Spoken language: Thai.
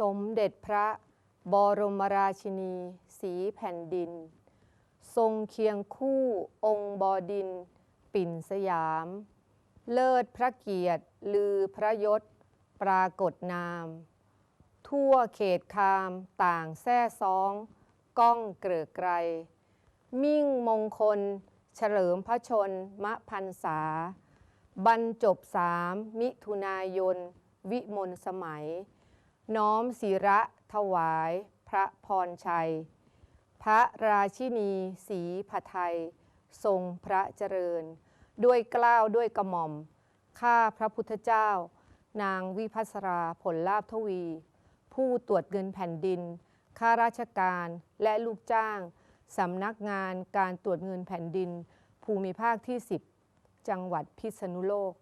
สมเด็จพระบรมราชินี สีแผ่นดิน ทรงเคียงคู่องค์บอดิน ปิ่นสยาม เลิศพระเกียรติลือพระยศ ปรากฏนาม ทั่วเขตคามต่างแท่ซ้อง ก้องเกลือไกร มิ่งมงคล เฉลิมพระชนมะพันษา บรรจบสามมิถุนายน วิมลสมัย น้อมศิระถวาย พระพรชัย พระราชินีศรีพไทย ทรงพระเจริญ ด้วยกล้าวด้วยกระหม่อม ข้าพระพุทธเจ้า นางวิพัสราผลลาภทวี ผู้ตรวจเงินแผ่นดิน ข้าราชการและลูกจ้าง สำนักงานการตรวจเงินแผ่นดิน ภูมิภาคที่ 10 จังหวัดพิษณุโลก